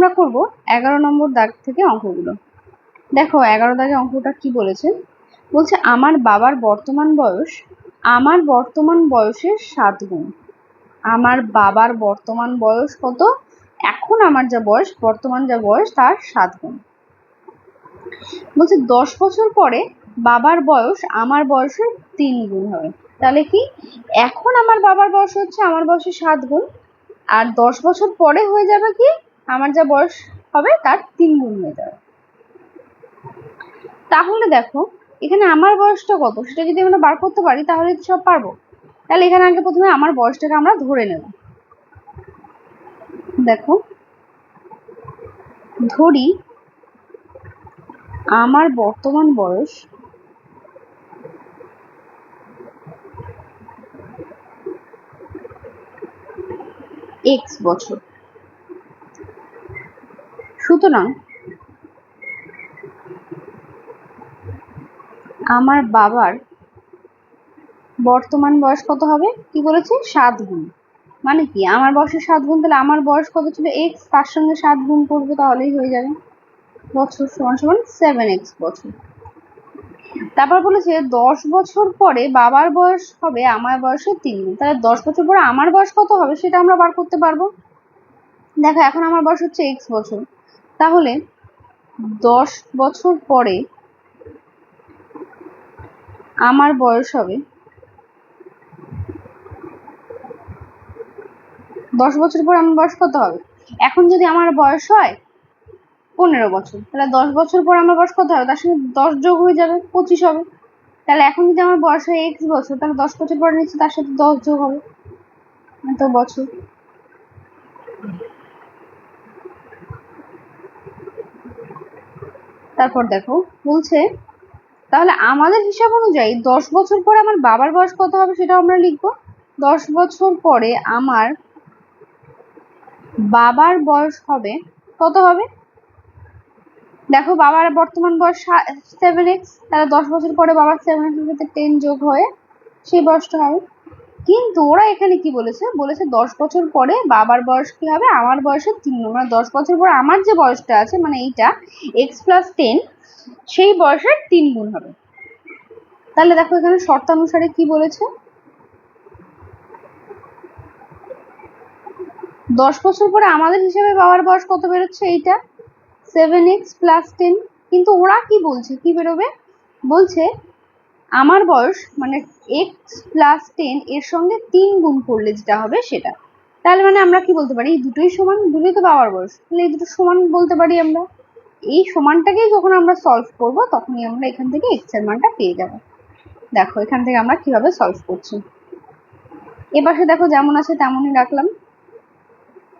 আমরা করব এগারো নম্বর দাগ থেকে অঙ্কগুলো। দেখো, এগারো দাগে অঙ্কটা কি বলেছে? বলছে, আমার বাবার বর্তমান বয়স, আমার বর্তমান বয়সের সাত গুণ। আমার বাবার বর্তমান বয়স কত? এখন আমার যা বয়স, বর্তমান যা বয়স তার সাত গুণ। বলছে, দশ বছর পরে বাবার বয়স আমার বয়সের তিন গুণ হবে তাহলে কি? এখন আমার বাবার বয়স হচ্ছে আমার বয়সের সাত গুণ। আর দশ বছর পরে হয়ে যাবে কি? আমার যা বয়স হবে তার তিন গুণ হয়ে যাবে তাহলে দেখো, এখানে আমার বয়সটা কত? সেটা যদি আমরা বার করতে পারি, তাহলে সব পারব। তাহলে এখানে আগে প্রথমে আমার বয়সটাকে আমরা ধরে নেব। দেখো, ধরি আমার বর্তমান বয়স এক্স বছর। সুতরাং আমার বাবার বর্তমান বয়স কত হবে? কি বলেছে? সাত গুণ। মানে কি? আমার বয়সের সাত গুণ, তাহলে আমার বয়স কত ছিল? এক্স তার সঙ্গে সাত গুণ করব তাহলেই হয়ে যাবে। বছর সমান সমান সেভেন এক্স বছর। তারপর বলেছে, দশ বছর পরে বাবার বয়স হবে আমার বয়সের তিন গুণ। তাহলে দশ বছর পরে আমার বয়স কত হবে? সেটা আমরা বার করতে পারব। দেখো, এখন আমার বয়স হচ্ছে এক্স বছর। তাহলে দশ বছর পরে আমার বয়স হবে দশ বছর পর আমার বয়স কত হবে? এখন যদি আমার বয়স হয় পনেরো বছর, তাহলে দশ বছর পর আমার বয়স কত হবে? তার সঙ্গে দশ যোগ হয়ে যাবে পঁচিশ হবে। তাহলে এখন যদি আমার বয়স হয় এক্স বছর, তাহলে দশ বছর পরে নিচ্ছে তার সাথে দশ যোগ হবে। এত বছর। তারপর দেখো বলছে, তাহলে আমাদের হিসাব অনুযায়ী দশ বছর পরে আমার বাবার বয়স কত হবে সেটা আমরা লিখব। দশ বছর পরে আমার বাবার বয়স হবে, কত হবে? দেখো বাবার বর্তমান বয়স সেভেন এক্স তাহলে দশ বছর পরে বাবার সেভেন এক্স টেন যোগ হয়ে সেই বয়সটা হবে। কিন্তু ওরা এখানে কি বলেছে? বলেছে দশ বছর পরে বাবার বয়স কি হবে? আমার বয়সের তিন মানে দশ বছর পরে আমার যে বয়সটা আছে মানে এইটা এক্স প্লাস টেন সেই বয়সের তিন গুণ হবে। তাহলে দেখো এখানে শর্তানুসারে কি বলেছে? দশ বছর পরে আমাদের হিসেবে বাবার বয়স কত বেরোচ্ছে এইটা? সেভেন এক্স প্লাস টেন কিন্তু ওরা কি বলছে? কি বেরোবে? বলছে আমার বয়স মানে এক্স প্লাস টেন এর সঙ্গে তিন গুণ করলে যেটা হবে সেটা। তাহলে মানে আমরা কি বলতে পারি? এই দুটোই সমান, দুটোই তো বাবার বয়স। তাহলে এই দুটো সমান বলতে পারি আমরা? এই সমানটাকেই যখন আমরা সলভ করব, তখনই আমরা এখান থেকে এক্সের মানটা পেয়ে যাব। দেখো, এখান থেকে আমরা কীভাবে সলভ করছি। এপাশে দেখো যেমন আছে তেমনই রাখলাম।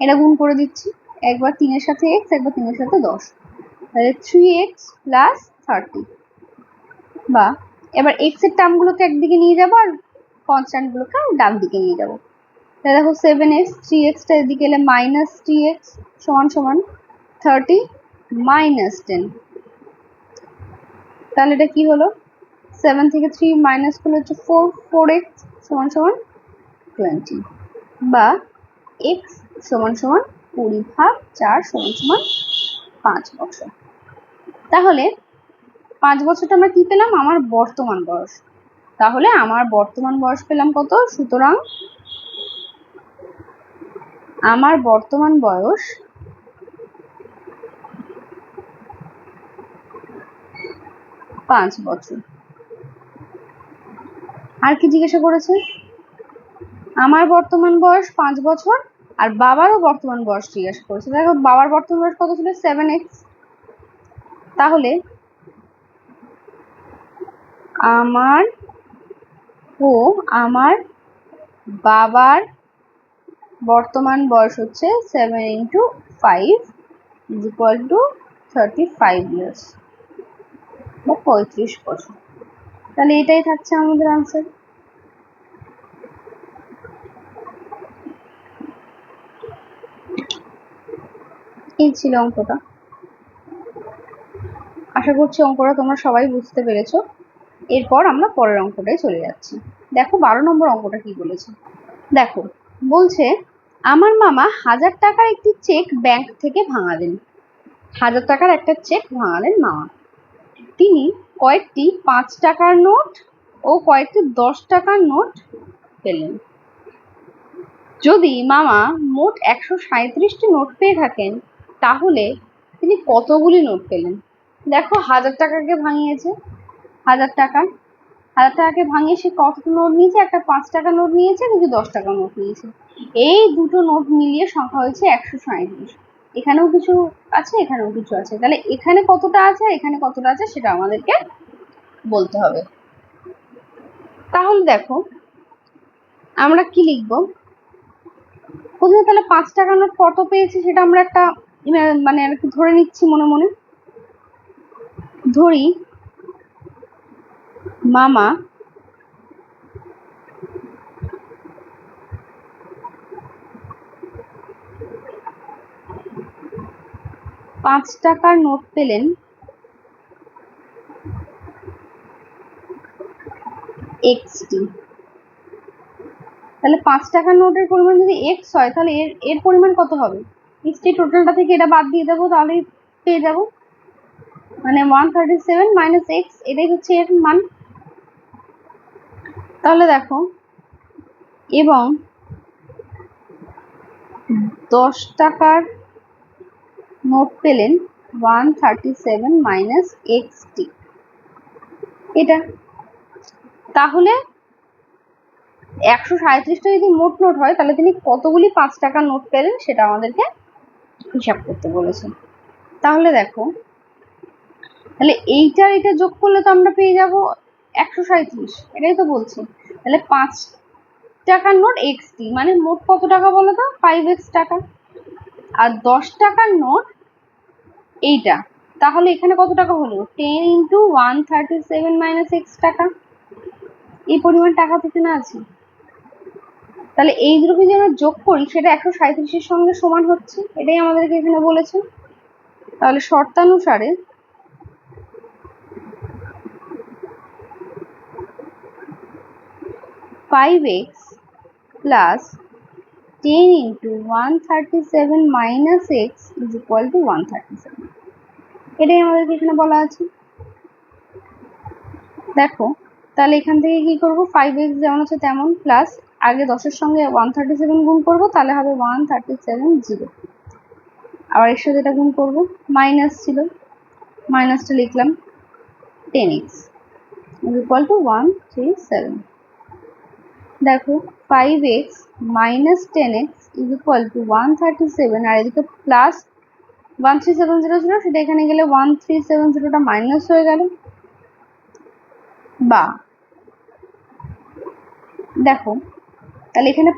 এটা গুণ করে দিচ্ছি। একবার তিনের সাথে এক্স একবার তিনের সাথে দশ। তাহলে থ্রি এক্স প্লাস থার্টি বা এবার এক্সের টার্মগুলোকে একদিকে নিয়ে যাব আর কনস্ট্যান্টগুলোকে ডান দিকে নিয়ে যাব। তাহলে দেখো সেভেন এক্স থ্রি এক্স এক্সটা এদিকে এলে মাইনাস থ্রি এক্স সমান সমান থার্টি মাইনাস টেন তাহলে এটা কি হলো? সেভেন থেকে থ্রি মাইনাস করলে হচ্ছে ফোর ফোর এক্স সমান সমান টোয়েন্টি বা এক্স সমান সমান কুড়ি ভাগ চার সমান সমান পাঁচ বছর। তাহলে পাঁচ বছরটা আমরা কি পেলাম? আমার বর্তমান বয়স। তাহলে আমার বর্তমান বয়স পেলাম কত? সুতরাং আমার বর্তমান বয়স পাঁচ বছর। আর কি জিজ্ঞাসা করেছে? আমার বর্তমান বয়স পাঁচ বছর, আর বাবারও বর্তমান বয়স জিজ্ঞাসা করেছে। দেখো, বাবার বর্তমান বয়স কত ছিল? সেভেন এক্স তাহলে আমার ও আমার বাবার বর্তমান বয়স হচ্ছে seven into five is equal to thirty five years বা পঁয়ত্রিশ বছর। তাহলে এটাই থাকছে আমাদের আনসার এই ছিল অঙ্কটা। আশা করছি অঙ্কটা তোমরা সবাই বুঝতে পেরেছ। এরপর আমরা পরের অঙ্কটাই চলে যাচ্ছি। দেখো বারো নম্বর অঙ্কটা কি বলেছে? দেখো, বলছে, আমার মামা হাজার টাকার একটি চেক ব্যাংক থেকে ভাঙালেন। হাজার টাকার একটা চেক ভাঙালেন মামা। তিনি কয়েকটি পাঁচ টাকার নোট ও কয়েকটি দশ টাকার নোট পেলেন। যদি মামা মোট একশো সাঁত্রিশটি নোট পেয়ে থাকেন, তাহলে তিনি কতগুলি নোট পেলেন? দেখো, হাজার টাকাকে ভাঙিয়েছে। হাজার টাকা। হাজার টাকাকে ভাঙিয়ে সে কত নোট নিয়েছে? একটা পাঁচ টাকা নোট নিয়েছে কিছু দশ টাকা নোট নিয়েছে। এই দুটো নোট মিলিয়ে সংখ্যা হয়েছে একশো সাঁত্রিশ এখানেও কিছু আছে, এখানেও কিছু আছে। তাহলে এখানে কতটা আছে, এখানে কতটা আছে, সেটা আমাদেরকে বলতে হবে। তাহলে দেখো, আমরা কি লিখব? প্রথমে তাহলে পাঁচ টাকা নোট কত পেয়েছি সেটা আমরা একটা মানে আর কি ধরে নিচ্ছি মনে মনে। ধরি মামা। পাঁচ টাকার নোট পেলেন। এক্সটি। তাহলে পাঁচ টাকার নোটের পরিমাণ যদি এক্স হয়, তাহলে এর এর পরিমাণ কত হবে? এক্সটি টোটালটা থেকে এটা বাদ দিয়ে দেবো, তাহলেই পেয়ে যাব। মানে one thirty seven minus X, এটাই হচ্ছে এর মান। তাহলে দেখো, এবং দশ টাকার নোট পেলেন one thirty seven minus X টি। এটা। তাহলে একশো সাঁত্রিশটা যদি মোট নোট হয়, তাহলে তিনি কতগুলি পাঁচ টাকার নোট পেলেন সেটা আমাদেরকে হিসাব করতে বলেছে। তাহলে দেখো, তাহলে এইটার এটা যোগ করলে তো আমরা পেয়ে যাব একশো সাঁত্রিশ এটাই তো বলছি। তাহলে পাঁচ টাকার নোট এক্স টি মানে মোট কত টাকা বলো তো? ফাইভ এক্স টাকা। আর দশ টাকার নোট এইটা। তাহলে এখানে কত টাকা হলো? Ten into one thirty seven minus X টাকা। এই পরিমাণ টাকা তো কেনা আছে। তাহলে এই দুটোকে আমরা যোগ করি, সেটা একশো সাঁত্রিশের সঙ্গে সমান হচ্ছে। এটাই আমাদেরকে এখানে বলেছে। তাহলে শর্তানুসারে five X plus ten into one thirty seven minus X is equal to one thirty seven এটাই আমাদেরকে এখানে বলা আছে? দেখো, তাহলে এখান থেকে কি করব? ফাইভ এক্স যেমন আছে তেমন প্লাস আগে দশের সঙ্গে ওয়ান থার্টি সেভেন গুণ করব, তাহলে হবে ওয়ান থার্টি সেভেন জিরো আবার এর সাথে এটা গুণ করব মাইনাস ছিল মাইনাসটা লিখলাম ten X is equal to one three seven দেখো five X minus ten X is equal to one thirty seven আর এদিকে plus one three seven zero ছিল সেটা এখানে গেলে ওয়ান থ্রি সেভেন জিরোটা মাইনাস হয়ে গেল। বা, দেখো, তাহলে এখানে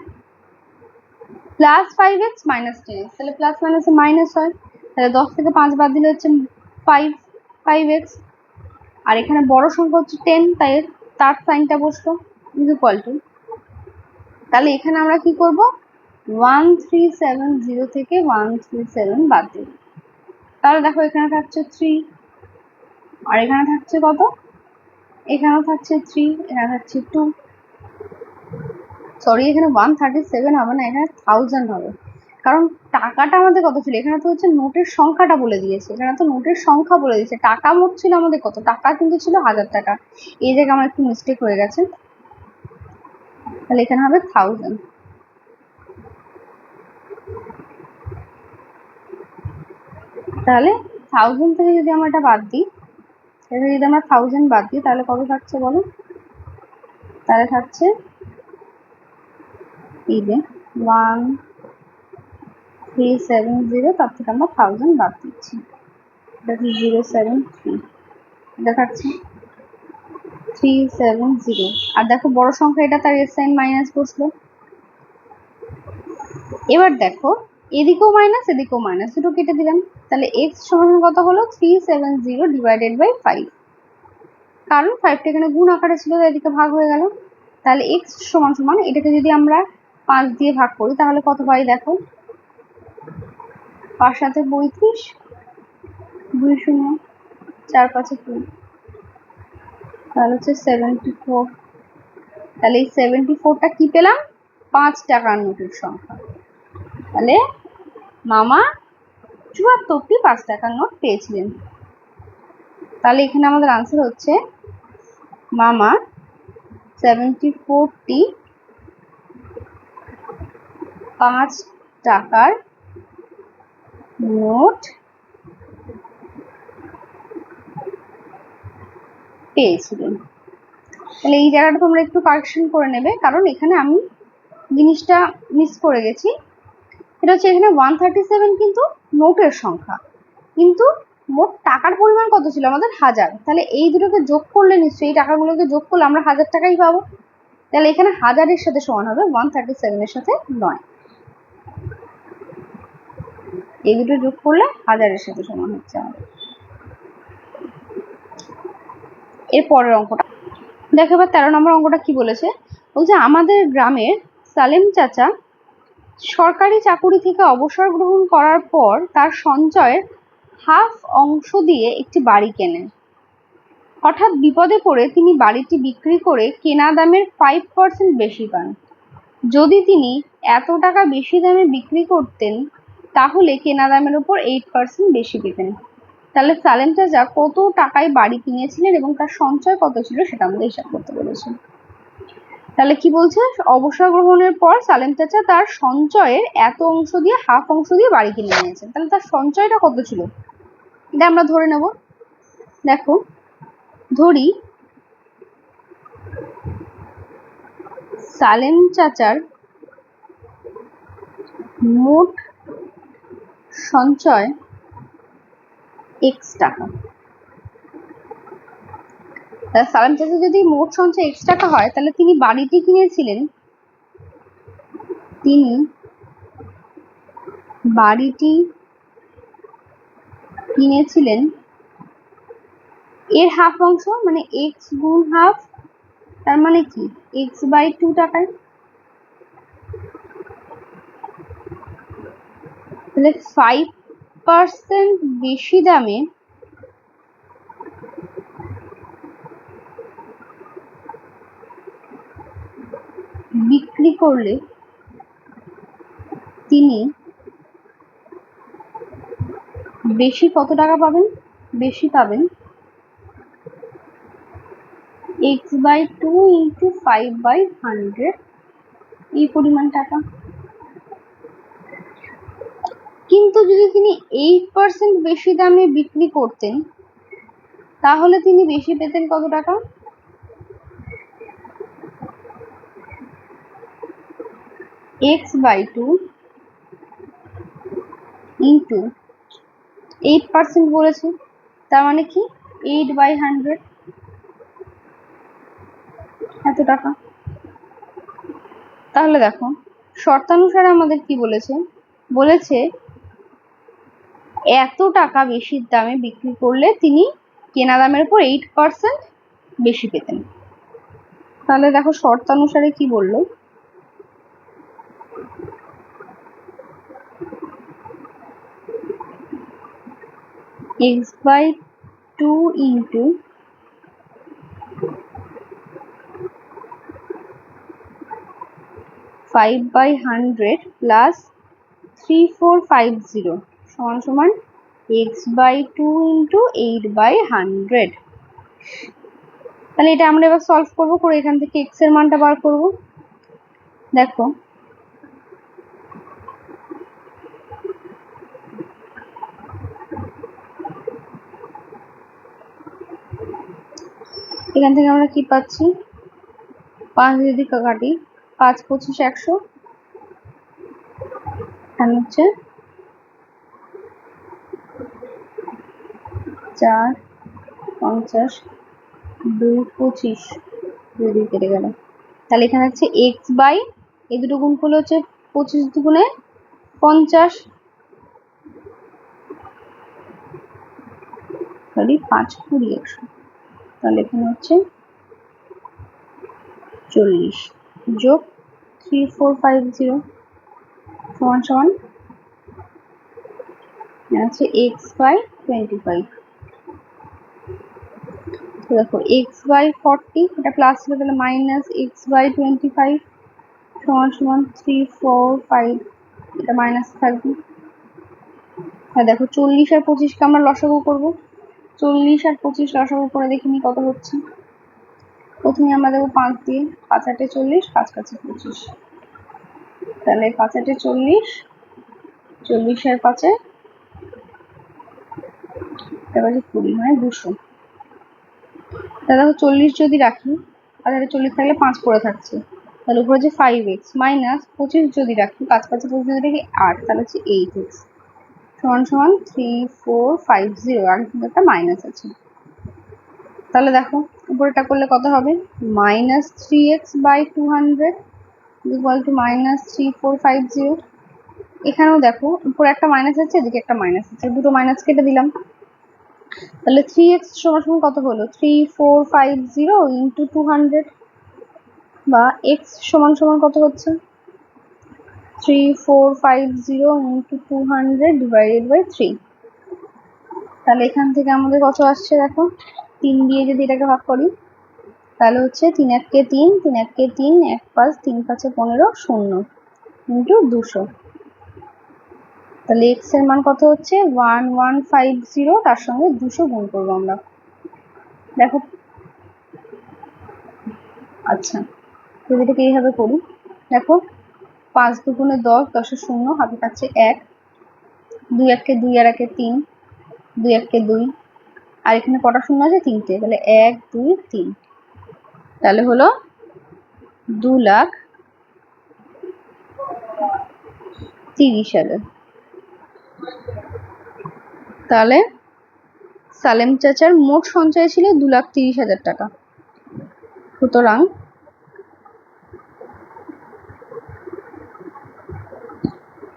plus five X minus ten X তাহলে প্লাস মাইনাসে মাইনাস হয়, তাহলে দশ থেকে পাঁচ বাদ দিলে হচ্ছে ফাইভ ফাইভ এক্স আর এখানে বড় সংখ্যা হচ্ছে টেন তাই তার সাইনটা বসল ইজ ইকুয়াল টু তাহলে এখানে আমরা কি করব? ওয়ান থ্রি সেভেন জিরো থেকে ওয়ান থ্রি সেভেন বাদ দেব তাহলে দেখো এখানে থাকছে থ্রি আর এখানে থাকছে কত? এখানেও থাকছে থ্রি এখানে থাকছে টু সরি এখানে ওয়ান থার্টি সেভেন হবে না, এখানে থাউজেন্ড হবে। কারণ টাকাটা আমাদের কত ছিল? এখানে তো হচ্ছে নোটের সংখ্যাটা বলে দিয়েছে। এখানে তো নোটের সংখ্যা বলে দিয়েছে। টাকা মোট ছিল আমাদের কত? টাকা কিন্তু ছিল হাজার টাকা। এই জায়গায় আমার একটু মিস্টেক হয়ে গেছে। তাহলে এখানে হবে থাউজেন্ড তাহলে থাউজেন্ড থেকে যদি আমরা এটা বাদ দিই, এটা যদি আমরা থাউজেন্ড বাদ দিই, তাহলে কত থাকছে বলো? তাহলে থাকছে এই যে ওয়ান থ্রি সেভেন জিরো তার থেকে আমরা থাউজেন্ড বাদ দিচ্ছি। এটা জিরো সেভেন থ্রি এটা থাকছে থ্রি সেভেন জিরো আর দেখো, বড় সংখ্যা, এটা তার এস সাইন মাইনাস বসল। এবার দেখো, এদিকেও মাইনাস এদিকেও মাইনাস দুটো কেটে দিলাম। তাহলে এক্স সমান কত হলো? Three seven zero divided by five কারণ ফাইভটা এখানে গুণ আকারে ছিল এদিকে ভাগ হয়ে গেল। তাহলে এক্স সমান সমান, এটাকে যদি আমরা পাঁচ দিয়ে ভাগ করি, তাহলে কত পাই দেখো? পাঁচ সাথে পঁয়ত্রিশ, দুই শূন্য, চার পাঁচে কুড়ি। তাহলে হচ্ছে সেভেন্টি ফোর তাহলে এই সেভেন্টি ফোরটা কি পেলাম? পাঁচ টাকার নোটের সংখ্যা। তাহলে মামা চুয়াত্তরটি পাঁচ টাকার নোট পেয়েছিলেন? তাহলে এখানে আমাদের আনসার হচ্ছে, মামা সেভেন্টি ফোরটি পাঁচ টাকার নোট পেয়েছিলেন। তাহলে এই জায়গাটা তোমরা একটু কারেকশন করে নেবে, কারণ এখানে আমি জিনিসটা মিস করে গেছি। এটা হচ্ছে এখানে ওয়ান থার্টি সেভেন কিন্তু নোটের সংখ্যা। কিন্তু মোট টাকার পরিমাণ কত ছিল? আমাদের হাজার। তাহলে এই দুটোকে যোগ করলে নিশ্চয়ই এই টাকাগুলোকে যোগ করলে আমরা হাজার টাকাই পাবো। তাহলে এখানে হাজারের সাথে সমান হবে ওয়ান থার্টি সেভেনের সাথে নয়। এই দুটো যোগ করলে হাজারের সাথে সমান হচ্ছে আমাদের। এর পরের অঙ্কটা। দেখো এবার তেরো নম্বর অঙ্কটা কি বলেছে? বলছে, আমাদের গ্রামের সালেম চাচা সরকারি চাকুরি থেকে অবসর গ্রহণ করার পর তার সঞ্চয়ের হাফ অংশ দিয়ে একটি বাড়ি কেনেন। হঠাৎ বিপদে পড়ে তিনি বাড়িটি বিক্রি করে কেনা দামের ফাইভ পার্সেন্ট বেশি পান। যদি তিনি এত টাকা বেশি দামে বিক্রি করতেন, তাহলে কেনা দামের উপর এইট পার্সেন্ট বেশি পেতেন। তাহলে সালেম চাচা কত টাকায় বাড়ি কিনেছিলেন এবং তার সঞ্চয় কত ছিল সেটা আমাদের হিসাব করতে বলেছে। তাহলে কি বলছে? অবসর গ্রহণের পর সালেম চাচা তার সঞ্চয়ের এত অংশ দিয়ে, হাফ অংশ দিয়ে বাড়ি কিনে নিয়েছেন। তাহলে তার সঞ্চয়টা কত ছিল? এটা আমরা ধরে নেব। দেখো, ধরি সালেম চাচার মোট সঞ্চয় এক্স টাকা। সালাম চাচা, যদি মোট সঞ্চয় এক্স টাকা হয়, তাহলে তিনি বাড়িটি কিনেছিলেন। তিনি বাড়িটি কিনেছিলেন। এর হাফ অংশ মানে এক্স গুণ হাফ তার মানে কি? এক্স বাই টু টাকায়। তাহলে ফাইভ পার্সেন্ট বেশি দামে বিক্রি করলে তিনি বেশি কত টাকা পাবেন? বেশি পাবেন X by two into five by hundred এই পরিমাণ টাকা। কিন্তু যদি তিনি এইট পার্সেন্ট বেশি দামে বিক্রি করতেন, তাহলে তিনি বেশি পেতেন কত টাকা? X by two into eight percent বলেছে, তার মানে কি? এইট বাই হান্ড্রেড এত টাকা। তাহলে দেখো, শর্তানুসারে আমাদের কি বলেছে? বলেছে এত টাকা বেশি দামে বিক্রি করলে তিনি কেনা দামের উপর এইট পার্সেন্ট বেশি পেতেন। তাহলে দেখো শর্তানুসারে কি বলল? X by 2 into five by hundred plus three four five zero সমান সমান X by two into eight by hundred তাহলে এটা আমরা এবার সলভ করব, করে এখান থেকে এক্সের মানটা বার করব। দেখো, এখান থেকে আমরা কি পাচ্ছি? পাঁচ যদি কাটি, পাঁচ পঁচিশ একশো। হচ্ছে চার, পঞ্চাশ, দুই, পঁচিশ। দুই দুই কেটে গেল। তাহলে এখানে হচ্ছে এক্স বাই, এই দুটো গুণ করলে হচ্ছে পঁচিশ দুগুণে পঞ্চাশ। সরি পাঁচ কুড়ি একশো। তাহলে এখানে হচ্ছে চল্লিশ যোগ থ্রি ফোর ফাইভ জিরো সমান সমান আছে এক্স বাই টোয়েন্টি ফাইভ দেখো এক্স বাই ফর্টি এটা প্লাস হবে তাহলে minus X by twenty five সমান সমান থ্রি ফোর ফাইভ এটা মাইনাস থাকবে। হ্যাঁ দেখো, চল্লিশ আর পঁচিশকে আমরা লসাগু করব। চল্লিশ আর পঁচিশ লসাগু করে দেখিনি কত হচ্ছে। প্রথমে আমরা দেবো পাঁচ দিয়ে, পাঁচ আটে চল্লিশ, পাঁচ পাঁচে পঁচিশ। তাহলে পাঁচ আটে চল্লিশ চল্লিশ আর পাঁচে এবারে কুড়ি মানে দুশো। দেখো চল্লিশ যদি রাখি তাহলে চল্লিশ থাকলে পাঁচ পড়ে থাকছে। তাহলে উপরে হচ্ছে ফাইভ এক্স মাইনাস পঁচিশ যদি রাখি পাঁচ পাঁচে পঁচিশ যদি রাখি, আট, তাহলে হচ্ছে এইট এক্স সমান সমান থ্রি ফোর ফাইভ জিরো আর কিন্তু একটা মাইনাস আছে। তাহলে দেখো উপরেটা করলে কত হবে? Minus three X by two hundred equal to minus three four five zero এখানেও দেখো, উপরে একটা মাইনাস আছে, এদিকে একটা মাইনাস আছে। দুটো মাইনাস কেটে দিলাম। তাহলে থ্রি এক্স সমান সমান কত হলো? Three four five zero into two hundred বা এক্স সমান সমান কত হচ্ছে? Three four five zero into two hundred divided by three তাহলে এখান থেকে আমাদের কত আসছে দেখো? তিন দিয়ে যদি এটাকে ভাগ করি, তাহলে হচ্ছে তিন এককে তিন তিন এককে তিন, এক পাঁচ, তিন পাঁচে পনেরো, শূন্য ইন্টু দুশো। তাহলে এক্সের মান কত হচ্ছে? ওয়ান ওয়ান ফাইভ জিরো তার সঙ্গে দুশো গুণ করব আমরা। দেখো। আচ্ছা যদি এটাকে এইভাবে করি। দেখো, পাঁচ দুগুণে দশ, দশের শূন্য, হাতে পাচ্ছে এক। দুই এককে দুই আর একে তিন, দুই এককে দুই। আর এখানে কটা শূন্য আছে? তিনটে। তাহলে এক, দুই, তিন। তাহলে হলো দু লাখ তিরিশ হাজার। তাহলে সালেম চাচার মোট সঞ্চয় ছিল দু লাখ তিরিশ হাজার টাকা। সুতরাং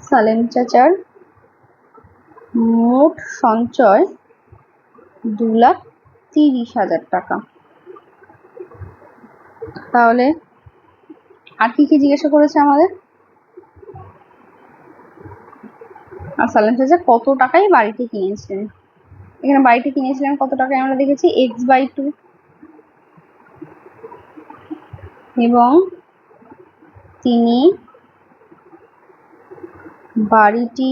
সালেম চাচার মোট সঞ্চয় দু লাখ তিরিশ হাজার টাকা। তাহলে আর কি কি জিজ্ঞাসা করেছে আমাদের? আর সালেম চাচা কত টাকায় বাড়িটি কিনেছিলেন এখানে বাড়িটি কিনেছিলেন কত টাকায় আমরা দেখেছি? এক্স বাই টু এবং তিনি বাড়িটি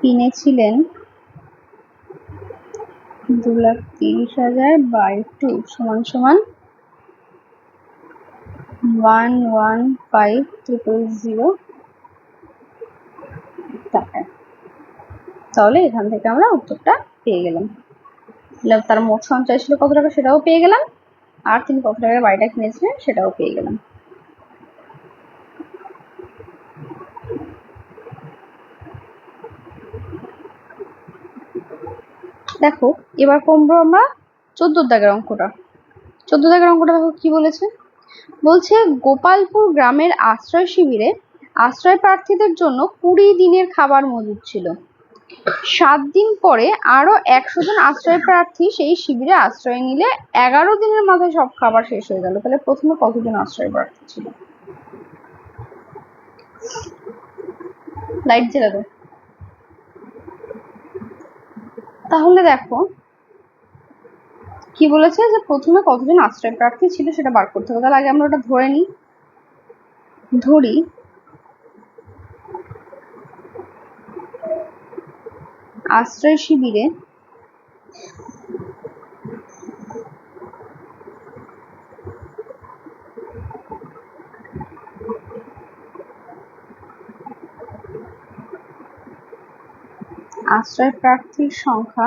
কিনেছিলেন দু লাখ তিরিশ হাজার বাই টু সমান সমান one one five triple zero তাহলে এখান থেকে আমরা উত্তরটা পেয়ে গেলাম। তার মোট সঞ্চয় ছিল কত টাকা সেটাও পেয়ে গেলাম। আর তিনি কত টাকার বাড়িটা কিনেছিলেন সেটাও পেয়ে গেলাম। দেখো, এবার কমবো আমরা চোদ্দ দাগের অঙ্কটা। চোদ্দ দাগের অঙ্কটা দেখো কি বলেছে? বলছে, গোপালপুর গ্রামের আশ্রয় শিবিরে আশ্রয় প্রার্থীদের জন্য কুড়ি দিনের খাবার মজুদ ছিল। সাত দিন পরে আরও একশো জন আশ্রয় প্রার্থী সেই শিবিরে আশ্রয় নিলে এগারো দিনের মাথায় সব খাবার শেষ হয়ে গেল। তাহলে প্রথমে কতজন আশ্রয় প্রার্থী ছিল? লাইট জ্বালা দাও তাহলে দেখো, কি বলেছে যে প্রথমে কতজন আশ্রয় প্রার্থী ছিল সেটা বার করতে হবে। তাহলে আগে আমরা ওটা ধরে নিই। ধরি আশ্রয় শিবিরে আশ্রয় প্রার্থীর সংখ্যা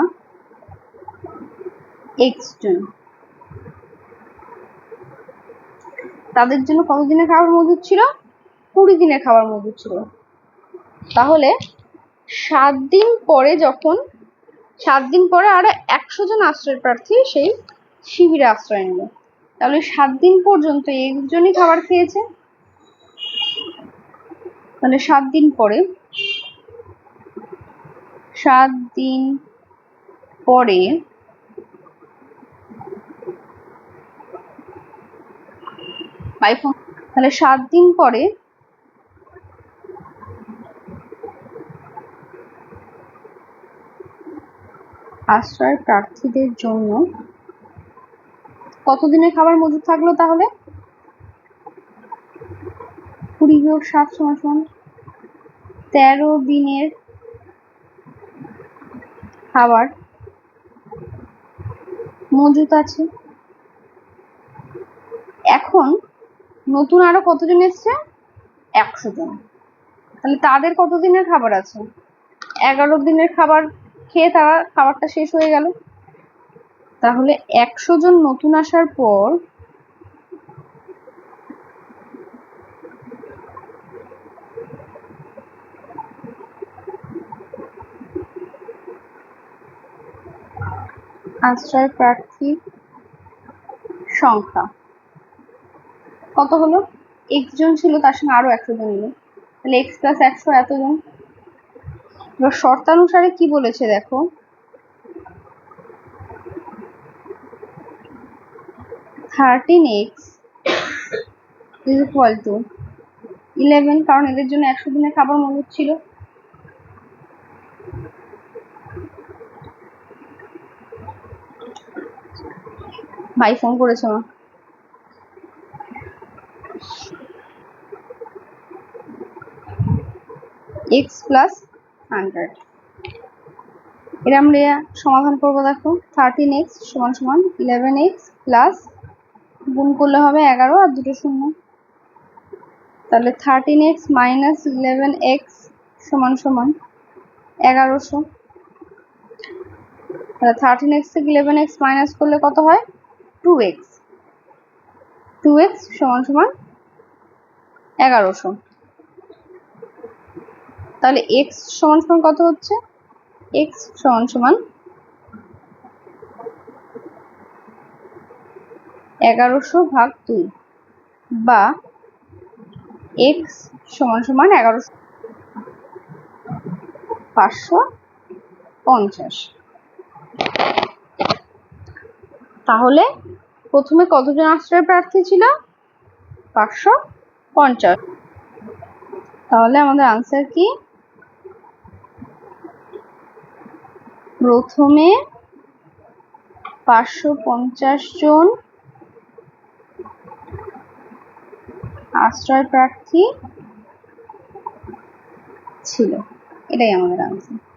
এক্স তাদের জন্য কত দিনের খাবার মজুদ ছিল? কুড়ি দিনের খাবার মজুদ ছিল। তাহলে সাত দিন পরে যখন, সাত দিন পরে আরও একশো জন আশ্রয় প্রার্থী সেই শিবিরে আশ্রয় নিল। তাহলে সাত দিন পর্যন্ত একজনই খাবার খেয়েছে? তাহলে সাত দিন পরে, সাত দিন পরে তাহলে সাত দিন পরে আশ্রয় প্রার্থীদের জন্য কতদিনের খাবার মজুদ থাকল তাহলে? কুড়ি বিয়োগ সাত সমান তেরো দিনের খাবার মজুত আছে। এখন নতুন আরও কতজন এসছে? একশো জন। তাহলে তাদের কত দিনের খাবার আছে? এগারো দিনের খাবার খেয়ে তারা খাবারটা শেষ হয়ে গেল। তাহলে একশো জন নতুন আসার পর আশ্রয় প্রার্থী সংখ্যা কত হলো? এক্স জন ছিল, তার সঙ্গে আরও একশো জন এলো। তাহলে এক্স প্লাস একশো এতজন। এবার শর্তানুসারে কি বলেছে দেখো। Thirteen X is equal to eleven কারণ এদের জন্য একশো দিনের খাবার মজুদ ছিল। ভাই ফোন করেছে মা। এক্স প্লাস হান্ড্রেড এটা আমরা সমাধান করব দেখো। থার্টিন এক্স সমান সমান ইলেভেন এক্স প্লাস গুণ করলে হবে এগারো আর দুটো শূন্য। তাহলে thirteen X minus eleven X সমান সমান এগারোশো। তাহলে থার্টিন এক্স থেকে ইলেভেন এক্স মাইনাস করলে কত হয়? টু এক্স টু এক্স সমান সমান এগারোশো। তাহলে এক্স সমান সমান কত হচ্ছে? এক্স সমান সমান এগারোশো ভাগ দুই বা এক্স সমান সমান এগারোশো পাঁচশো পঞ্চাশ। তাহলে প্রথমে কতজন আশ্রয় প্রার্থী ছিল? পাঁচশো পঞ্চাশ। তাহলে আমাদের আনসার কি? প্রথমে পাঁচশো পঞ্চাশ জন আশ্রয় প্রার্থী ছিল। এটাই আমাদের আনসার